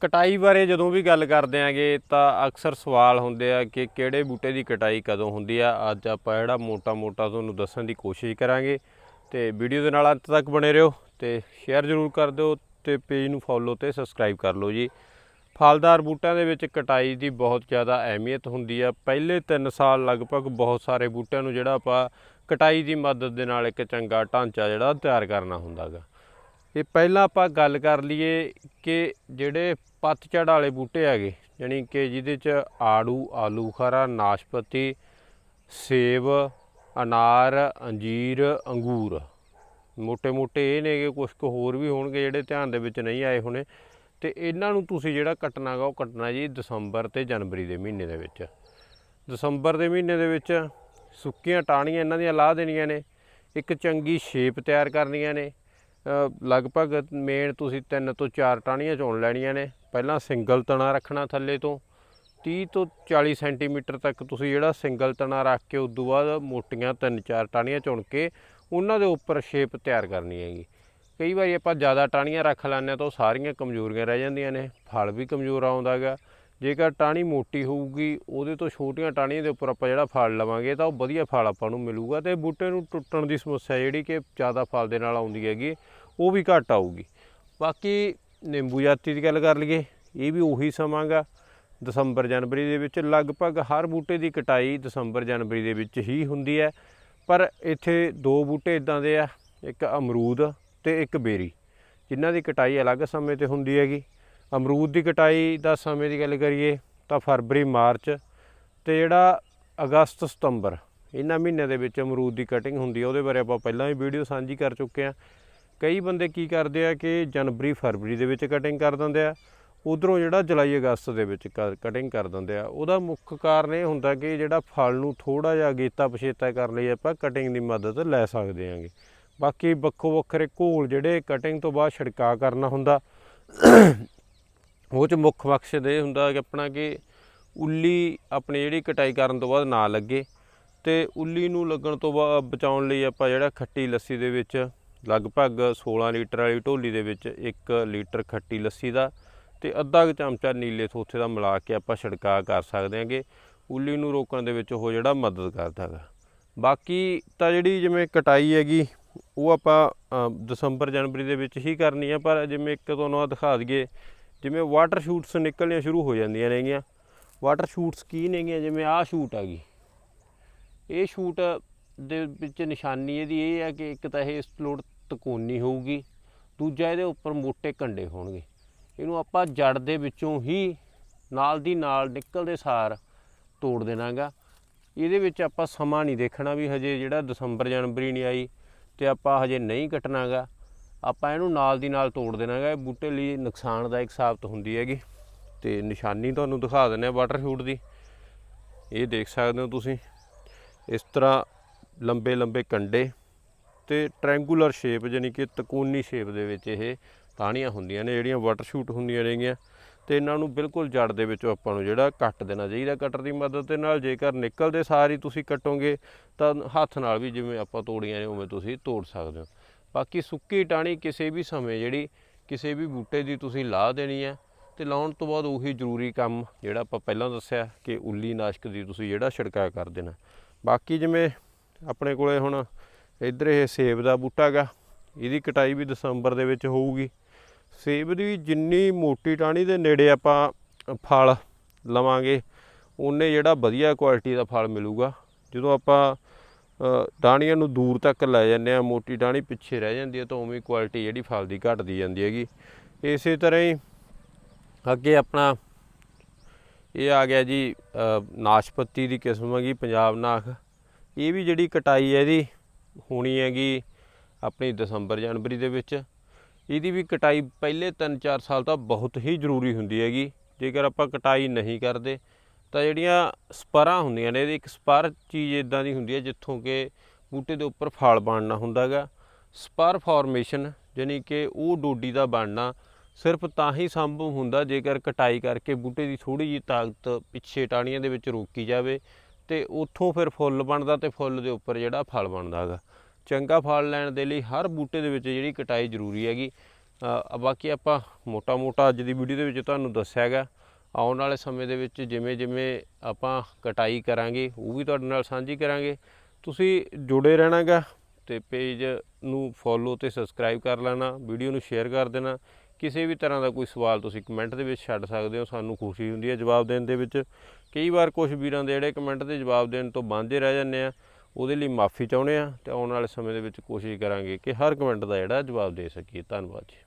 ਕਟਾਈ ਬਾਰੇ ਜਦੋਂ ਵੀ ਗੱਲ ਕਰਦੇ ਆਂਗੇ ਤਾਂ ਅਕਸਰ ਸਵਾਲ ਹੁੰਦੇ ਆ ਕਿ ਕਿਹੜੇ ਬੂਟੇ ਦੀ ਕਟਾਈ ਕਦੋਂ ਹੁੰਦੀ ਆ। ਅੱਜ ਆਪਾਂ ਜਿਹੜਾ ਮੋਟਾ-ਮੋਟਾ ਤੁਹਾਨੂੰ ਦੱਸਣ ਦੀ ਕੋਸ਼ਿਸ਼ ਕਰਾਂਗੇ ਤੇ ਵੀਡੀਓ ਦੇ ਨਾਲ ਅੰਤ ਤੱਕ ਬਣੇ ਰਹੋ ਤੇ ਸ਼ੇਅਰ ਜ਼ਰੂਰ ਕਰ ਦਿਓ ਤੇ ਪੇਜ ਨੂੰ ਫੋਲੋ ਤੇ ਸਬਸਕ੍ਰਾਈਬ ਕਰ ਲਓ ਜੀ। ਫਲਦਾਰ ਬੂਟਿਆਂ ਦੇ ਵਿੱਚ ਕਟਾਈ ਦੀ ਬਹੁਤ ਜ਼ਿਆਦਾ ਅਹਿਮੀਅਤ ਹੁੰਦੀ ਆ। ਪਹਿਲੇ 3 ਸਾਲ ਲਗਭਗ ਬਹੁਤ ਸਾਰੇ ਬੂਟਿਆਂ ਨੂੰ ਜਿਹੜਾ ਆਪਾਂ ਕਟਾਈ ਦੀ ਮਦਦ ਦੇ ਨਾਲ ਇੱਕ ਚੰਗਾ ਢਾਂਚਾ ਜਿਹੜਾ ਤਿਆਰ ਕਰਨਾ ਹੁੰਦਾਗਾ। ਤੇ ਪਹਿਲਾਂ ਆਪਾਂ ਗੱਲ ਕਰ ਲਈਏ ਕਿ ਜਿਹੜੇ ਪੱਤਝੜ ਵਾਲੇ ਬੂਟੇ ਹੈਗੇ ਯਾਨੀ ਕਿ ਜਿਹਦੇ 'ਚ ਆੜੂ, ਆਲੂ, ਖਾਰਾ, ਨਾਸ਼ਪਤੀ, ਸੇਬ, ਅਨਾਰ, ਅੰਜੀਰ, ਅੰਗੂਰ ਮੋٹے-ਮੋٹے ਇਹ ਨੇਗੇ ਕਿ ਕੁਝ ਕੁ ਹੋਰ ਵੀ ਹੋਣਗੇ ਜਿਹੜੇ ਧਿਆਨ ਦੇ ਵਿੱਚ ਨਹੀਂ ਆਏ ਹੋਣੇ। ਤੇ ਇਹਨਾਂ ਨੂੰ ਤੁਸੀਂ ਜਿਹੜਾ ਕੱਟਣਾਗਾ ਉਹ ਕੱਟਣਾ ਜੀ ਦਸੰਬਰ ਤੇ ਜਨਵਰੀ ਦੇ ਮਹੀਨੇ ਦੇ ਵਿੱਚ। ਦਸੰਬਰ ਦੇ ਮਹੀਨੇ ਦੇ ਵਿੱਚ ਸੁੱਕੀਆਂ ਟਾਹਣੀਆਂ ਇਹਨਾਂ ਦੀਆਂ ਲਾਹ ਦੇਣੀਆਂ ਨੇ, ਇੱਕ ਚੰਗੀ ਸ਼ੇਪ ਤਿਆਰ ਕਰਨੀਆਂ ਨੇ ਲਗਭਗ ਮੇਨ ਤੁਸੀਂ ਤਿੰਨ ਤੋਂ ਚਾਰ ਟਾਹਣੀਆਂ ਚੁਣ ਲੈਣੀਆਂ ਨੇ। ਪਹਿਲਾਂ ਸਿੰਗਲ ਤਣਾ ਰੱਖਣਾ ਥੱਲੇ ਤੋਂ। 30 ਤੋਂ 40 ਸੈਂਟੀਮੀਟਰ ਤੱਕ ਤੁਸੀਂ ਜਿਹੜਾ ਸਿੰਗਲ ਤਣਾ ਰੱਖ ਕੇ ਉਸ ਤੋਂ ਬਾਅਦ ਮੋਟੀਆਂ ਤਿੰਨ ਚਾਰ ਟਾਹਣੀਆਂ ਚੁਣ ਕੇ ਉਹਨਾਂ ਦੇ ਉੱਪਰ ਸ਼ੇਪ ਤਿਆਰ ਕਰਨੀ ਹੈਗੀ। ਕਈ ਵਾਰੀ ਆਪਾਂ ਜ਼ਿਆਦਾ ਟਾਹਣੀਆਂ ਰੱਖ ਲੈਂਦੇ ਹਾਂ ਤਾਂ ਉਹ ਸਾਰੀਆਂ ਕਮਜ਼ੋਰੀਆਂ ਰਹਿ ਜਾਂਦੀਆਂ ਨੇ। ਫਲ ਵੀ ਕਮਜ਼ੋਰ ਆਉਂਦਾ ਹੈਗਾ। ਜੇਕਰ ਟਾਹਣੀ ਮੋਟੀ ਹੋਊਗੀ, ਉਹਦੇ ਤੋਂ ਛੋਟੀਆਂ ਟਾਹਣੀਆਂ ਦੇ ਉੱਪਰ ਆਪਾਂ ਜਿਹੜਾ ਫਲ ਲਵਾਂਗੇ, ਤਾਂ ਉਹ ਵਧੀਆ ਫਲ ਆਪਾਂ ਨੂੰ ਮਿਲੂਗਾ ਤੇ ਬੂਟੇ ਨੂੰ ਟੁੱਟਣ ਦੀ ਸਮੱਸਿਆ ਜਿਹੜੀ ਕਿ ਜ਼ਿਆਦਾ ਫਲ ਦੇ ਨਾਲ ਆਉਂਦੀ ਹੈਗੀ, ਉਹ ਵੀ ਘੱਟ ਆਊਗੀ। ਬਾਕੀ ਨਿੰਬੂ ਜਾਤੀ ਦੀ ਗੱਲ ਕਰ ਲਈਏ, ਇਹ ਵੀ ਉਹੀ ਸਮਾਂਗਾ। ਦਸੰਬਰ ਜਨਵਰੀ ਦੇ ਵਿੱਚ ਲਗਭਗ ਹਰ ਬੂਟੇ ਦੀ ਕਟਾਈ ਦਸੰਬਰ ਜਨਵਰੀ ਦੇ ਵਿੱਚ ਹੀ ਹੁੰਦੀ ਹੈ, ਪਰ ਇੱਥੇ ਦੋ ਬੂਟੇ ਇਦਾਂ ਦੇ ਆ, ਇੱਕ ਅਮਰੂਦ ਤੇ ਇੱਕ ਬੇਰੀ, ਜਿਨ੍ਹਾਂ ਦੀ ਕਟਾਈ ਅਲੱਗ ਸਮੇਂ ਤੇ ਹੁੰਦੀ ਹੈਗੀ। ਅਮਰੂਦ ਦੀ ਕਟਾਈ ਦਾ ਸਮੇਂ ਦੀ ਗੱਲ ਕਰੀਏ ਤਾਂ ਫਰਵਰੀ, ਮਾਰਚ ਤੇ ਜਿਹੜਾ ਅਗਸਤ, ਸਤੰਬਰ ਇਹਨਾਂ ਮਹੀਨਿਆਂ ਦੇ ਵਿੱਚ ਅਮਰੂਦ ਦੀ ਕਟਿੰਗ ਹੁੰਦੀ ਹੈ ਉਹਦੇ ਬਾਰੇ ਆਪਾਂ ਪਹਿਲਾਂ ਵੀ ਵੀਡੀਓ ਸਾਂਝੀ ਕਰ ਚੁੱਕੇ ਆ। ਕਈ ਬੰਦੇ ਕੀ ਕਰਦੇ ਆ ਕਿ ਜਨਵਰੀ, ਫਰਵਰੀ ਦੇ ਵਿੱਚ ਕਟਿੰਗ ਕਰ ਦਿੰਦੇ ਆ, ਉਧਰੋਂ ਜਿਹੜਾ ਜੁਲਾਈ, ਅਗਸਤ ਦੇ ਵਿੱਚ ਕਟਿੰਗ ਕਰ ਦਿੰਦੇ ਆ। ਉਹਦਾ ਮੁੱਖ ਕਾਰਨ ਇਹ ਹੁੰਦਾ ਕਿ ਜਿਹੜਾ ਫਲ ਨੂੰ ਥੋੜਾ ਜਿਹਾ ਅਗੇਤਾ ਪਛੇਤਾ ਕਰਨ ਲਈ ਆਪਾਂ ਕਟਿੰਗ ਦੀ ਮਦਦ ਲੈ ਸਕਦੇ ਆਂਗੇ। ਬਾਕੀ ਵੱਖੋ ਵੱਖਰੇ ਘੋਲ ਜਿਹੜੇ ਕਟਿੰਗ ਤੋਂ ਬਾਅਦ ਛਿੜਕਾ ਕਰਨਾ ਹੁੰਦਾ ਉਹ ਚ ਮੁੱਖ ਮਕਸਦ ਇਹ ਹੁੰਦਾ ਕਿ ਆਪਣਾ ਕਿ ਉੱਲੀ ਆਪਣੀ ਜਿਹੜੀ ਕਟਾਈ ਕਰਨ ਤੋਂ ਬਾਅਦ ਨਾ ਲੱਗੇ ਤੇ ਉੱਲੀ ਨੂੰ ਲੱਗਣ ਤੋਂ ਬਾਅਦ ਬਚਾਉਣ ਲਈ ਆਪਾਂ ਜਿਹੜਾ ਖੱਟੀ ਲੱਸੀ ਦੇ ਵਿੱਚ ਲਗਭਗ 16 ਲੀਟਰ ਵਾਲੀ ਢੋਲੀ ਦੇ ਵਿੱਚ 1 ਲੀਟਰ ਖੱਟੀ ਲੱਸੀ ਦਾ ਤੇ ਅੱਧਾ ਕੁ ਚਮਚਾ ਨੀਲੇ ਥੋਥੇ ਦਾ ਮਿਲਾ ਕੇ ਆਪਾਂ ਛਿੜਕਾਅ ਕਰ ਸਕਦੇ ਹਾਂਗੇ ਉੱਲੀ ਨੂੰ ਰੋਕਣ ਦੇ ਵਿੱਚ ਉਹ ਜਿਹੜਾ ਮਦਦ ਕਰਦਾ ਹੈਗਾ ਬਾਕੀ ਤਾਂ ਜਿਹੜੀ ਜਿਵੇਂ ਕਟਾਈ ਹੈਗੀ, ਉਹ ਆਪਾਂ ਦਸੰਬਰ ਜਨਵਰੀ ਦੇ ਵਿੱਚ ਹੀ ਕਰਨੀ ਹੈ ਪਰ ਜਿਵੇਂ ਇੱਕ ਤੁਹਾਨੂੰ ਆ ਦਿਖਾ ਦਈਏ ਜਿਵੇਂ ਵਾਟਰ ਸ਼ੂਟਸ ਨਿਕਲਣੀਆਂ ਸ਼ੁਰੂ ਹੋ ਜਾਂਦੀਆਂ ਨੇਗੀਆਂ। ਵਾਟਰ ਸ਼ੂਟਸ ਕੀ ਨੇਗੀਆਂ? ਜਿਵੇਂ ਆਹ ਸ਼ੂਟ ਆ ਗਈ। ਇਹ ਸ਼ੂਟ ਦੇ ਵਿੱਚ ਨਿਸ਼ਾਨੀ ਇਹਦੀ ਇਹ ਹੈ ਕਿ ਇੱਕ ਤਾਂ ਇਹ ਸਲੋਟ ਤਕੋਨੀ ਹੋਊਗੀ, ਦੂਜਾ ਇਹਦੇ ਉੱਪਰ ਮੋٹے ਕੰਡੇ ਹੋਣਗੇ। ਇਹਨੂੰ ਆਪਾਂ ਜੜ ਦੇ ਵਿੱਚੋਂ ਹੀ ਨਾਲ ਦੀ ਨਾਲ ਨਿਕਲਦੇ ਸਾਰ ਤੋੜ ਦੇਣਾਗਾ। ਇਹਦੇ ਵਿੱਚ ਆਪਾਂ ਸਮਾਂ ਨਹੀਂ ਦੇਖਣਾ ਵੀ ਹਜੇ ਜਿਹੜਾ ਦਸੰਬਰ ਜਨਵਰੀ ਨਹੀਂ ਆਈ ਤੇ ਆਪਾਂ ਹਜੇ ਨਹੀਂ ਕੱਟਣਾਗਾ। ਆਪਾਂ ਇਹਨੂੰ ਨਾਲ ਦੀ ਨਾਲ ਤੋੜ ਦੇਣਾ ਦੇਣਾਗਾ, ਇਹ ਬੂਟੇ ਲਈ ਨੁਕਸਾਨਦਾਇਕ ਸਾਬਤ ਹੁੰਦੀ ਹੈਗੀ। ਤੇ ਨਿਸ਼ਾਨੀ ਤੁਹਾਨੂੰ ਦਿਖਾ ਦਿੰਦੇ ਆ ਵਾਟਰ ਸ਼ੂਟ ਦੀ। ਇਹ ਦੇਖ ਸਕਦੇ ਹੋ ਤੁਸੀਂ। ਇਸ ਤਰ੍ਹਾਂ ਲੰਬੇ ਲੰਬੇ ਕੰਡੇ ਤੇ ਟ੍ਰਾਇੰਗੂਲਰ ਸ਼ੇਪ ਯਾਨੀ ਕਿ ਤਕੂਨੀ ਸ਼ੇਪ ਦੇ ਵਿੱਚ ਇਹ ਟਾਹਣੀਆਂ ਹੁੰਦੀਆਂ ਨੇ, ਜਿਹੜੀਆਂ ਵਾਟਰ ਸ਼ੂਟ ਹੁੰਦੀਆਂ ਨੇਗੀਆਂ। ਤੇ ਇਹਨਾਂ ਨੂੰ ਬਿਲਕੁਲ ਜੜ ਦੇ ਵਿੱਚੋਂ ਆਪਾਂ ਨੂੰ ਜਿਹੜਾ ਕੱਟ ਦੇਣਾ ਚਾਹੀਦਾ ਕਟਰ ਦੀ ਮਦਦ ਦੇ ਨਾਲ। ਜੇਕਰ ਨਿਕਲਦੇ ਸਾਰ ਹੀ ਤੁਸੀਂ ਕੱਟੋਗੇ, ਤਾਂ ਹੱਥ ਨਾਲ ਵੀ ਜਿਵੇਂ ਆਪਾਂ ਤੋੜੀਆਂ ਨੇ, ਉਵੇਂ ਤੁਸੀਂ ਤੋੜ ਸਕਦੇ ਹੋ। ਬਾਕੀ ਸੁੱਕੀ ਟਾਹਣੀ ਕਿਸੇ ਵੀ ਸਮੇਂ ਜਿਹੜੀ ਕਿਸੇ ਵੀ ਬੂਟੇ ਦੀ ਤੁਸੀਂ ਲਾ ਦੇਣੀ ਹੈ ਤੇ ਲਾਉਣ ਤੋਂ ਬਾਅਦ ਉਹੀ ਜ਼ਰੂਰੀ ਕੰਮ ਜਿਹੜਾ ਆਪਾਂ ਪਹਿਲਾਂ ਦੱਸਿਆ ਕਿ ਉੱਲੀ ਨਾਸ਼ਕ ਦੀ ਤੁਸੀਂ ਜਿਹੜਾ ਛਿੜਕਾਅ ਕਰ ਦੇਣਾ। ਬਾਕੀ ਜਿਵੇਂ ਆਪਣੇ ਕੋਲੇ ਹੁਣ ਇੱਧਰ ਇਹ ਸੇਬ ਦਾ ਬੂਟਾ ਹੈਗਾ, ਇਹਦੀ ਕਟਾਈ ਵੀ ਦਸੰਬਰ ਦੇ ਵਿੱਚ ਹੋਊਗੀ। ਸੇਬ ਦੀ ਜਿੰਨੀ ਮੋਟੀ ਟਾਹਣੀ ਦੇ ਨੇੜੇ ਆਪਾਂ ਫਲ ਲਵਾਂਗੇ, ਉਹਨੇ ਜਿਹੜਾ ਵਧੀਆ ਕੁਆਲਿਟੀ ਦਾ ਫਲ ਮਿਲੂਗਾ। ਜਦੋਂ ਆਪਾਂ ਅ, ਨੂੰ ਦੂਰ ਤੱਕ ਲੈ ਜਾਂਦੇ ਆ ਮੋਟੀ ਟਾਹਣੀ ਪਿੱਛੇ ਰਹਿ ਜਾਂਦੀ ਹੈ ਤਾਂ ਉਵੇਂ ਕੁਆਲਿਟੀ ਜਿਹੜੀ ਫਲ ਦੀ ਘਟਦੀ ਜਾਂਦੀ ਹੈਗੀ। ਇਸੇ ਤਰ੍ਹਾਂ ਹੀ ਅੱਗੇ ਆਪਣਾ ਇਹ ਆ ਗਿਆ ਜੀ ਨਾਸ਼ਪਤੀ ਦੀ ਕਿਸਮ ਹੈਗੀ ਪੰਜਾਬ ਨਾਖ। ਇਹ ਵੀ ਜਿਹੜੀ ਕਟਾਈ ਹੈ ਇਹਦੀ ਹੋਣੀ ਹੈਗੀ ਆਪਣੀ ਦਸੰਬਰ ਜਨਵਰੀ ਦੇ ਵਿੱਚ। ਇਹਦੀ ਵੀ ਕਟਾਈ ਪਹਿਲੇ 3-4 ਸਾਲ ਤਾਂ ਬਹੁਤ ਹੀ ਜ਼ਰੂਰੀ ਹੁੰਦੀ ਹੈਗੀ। ਜੇਕਰ ਆਪਾਂ ਕਟਾਈ ਨਹੀਂ ਕਰਦੇ ਤਾਂ ਜਿਹੜੀਆਂ ਸਪਰਾਂ ਹੁੰਦੀਆਂ ਨੇ, ਇਹਦੀ ਇੱਕ ਸਪਰ ਚੀਜ਼ ਇਦਾਂ ਦੀ ਹੁੰਦੀ ਹੈ ਜਿੱਥੋਂ ਕਿ ਬੂਟੇ ਦੇ ਉੱਪਰ ਫਲ ਬਣਨਾ ਹੁੰਦਾ ਹੈਗਾ। ਸਪਰ ਫਾਰਮੇਸ਼ਨ ਯਾਨੀ ਕਿ ਉਹ ਡੋਡੀ ਦਾ ਬਣਨਾ ਸਿਰਫ ਤਾਂ ਹੀ ਸੰਭਵ ਹੁੰਦਾ ਜੇਕਰ ਕਟਾਈ ਕਰਕੇ ਬੂਟੇ ਦੀ ਥੋੜੀ ਜਿਹੀ ਤਾਕਤ ਪਿੱਛੇ ਟਾਹਣੀਆਂ ਦੇ ਵਿੱਚ ਰੋਕੀ ਜਾਵੇ ਤੇ ਉੱਥੋਂ ਫਿਰ ਫੁੱਲ ਬਣਦਾ ਤੇ ਫੁੱਲ ਦੇ ਉੱਪਰ ਜਿਹੜਾ ਫਲ ਬਣਦਾ ਹੈਗਾ। ਚੰਗਾ ਫਲ ਲੈਣ ਦੇ ਲਈ ਹਰ ਬੂਟੇ ਦੇ ਵਿੱਚ ਜਿਹੜੀ ਕਟਾਈ ਜ਼ਰੂਰੀ ਹੈਗੀ। ਬਾਕੀ ਆਪਾਂ ਮੋਟਾ ਮੋਟਾ ਅੱਜ ਦੀ ਵੀਡੀਓ ਦੇ ਵਿੱਚ ਤੁਹਾਨੂੰ ਦੱਸਿਆ ਹੈਗਾ। ਆਉਣ ਵਾਲੇ ਸਮੇਂ ਦੇ ਵਿੱਚ ਜਿਵੇਂ ਜਿਵੇਂ ਆਪਾਂ ਕਟਾਈ ਕਰਾਂਗੇ, ਉਹ ਵੀ ਤੁਹਾਡੇ ਨਾਲ ਸਾਂਝੀ ਕਰਾਂਗੇ। ਤੁਸੀਂ ਜੁੜੇ ਰਹਿਣਾਗਾ ਤੇ ਪੇਜ ਨੂੰ ਫੋਲੋ ਤੇ ਸਬਸਕ੍ਰਾਈਬ ਕਰ ਲੈਣਾ ਵੀਡੀਓ ਨੂੰ ਸ਼ੇਅਰ ਕਰ ਦੇਣਾ। ਕਿਸੇ ਵੀ ਤਰ੍ਹਾਂ ਦਾ ਕੋਈ ਸਵਾਲ ਤੁਸੀਂ ਕਮੈਂਟ ਦੇ ਵਿੱਚ ਛੱਡ ਸਕਦੇ ਹੋ, ਸਾਨੂੰ ਖੁਸ਼ੀ ਹੁੰਦੀ ਹੈ ਜਵਾਬ ਦੇਣ ਦੇ ਵਿੱਚ। ਕਈ ਵਾਰ ਕੁਝ ਵੀਰਾਂ ਦੇ ਜਿਹੜੇ ਕਮੈਂਟ ਦੇ ਜਵਾਬ ਦੇਣ ਤੋਂ ਵਾਂਝੇ ਰਹਿ ਜਾਂਦੇ ਆ, ਉਹਦੇ ਲਈ ਮਾਫੀ ਚਾਹੁੰਦੇ ਆ ਤੇ ਆਉਣ ਵਾਲੇ ਸਮੇਂ ਦੇ ਵਿੱਚ ਕੋਸ਼ਿਸ਼ ਕਰਾਂਗੇ ਕਿ ਹਰ ਕਮੈਂਟ ਦਾ ਜਿਹੜਾ ਜਵਾਬ ਦੇ ਸਕੀਏ। ਧੰਨਵਾਦ ਜੀ।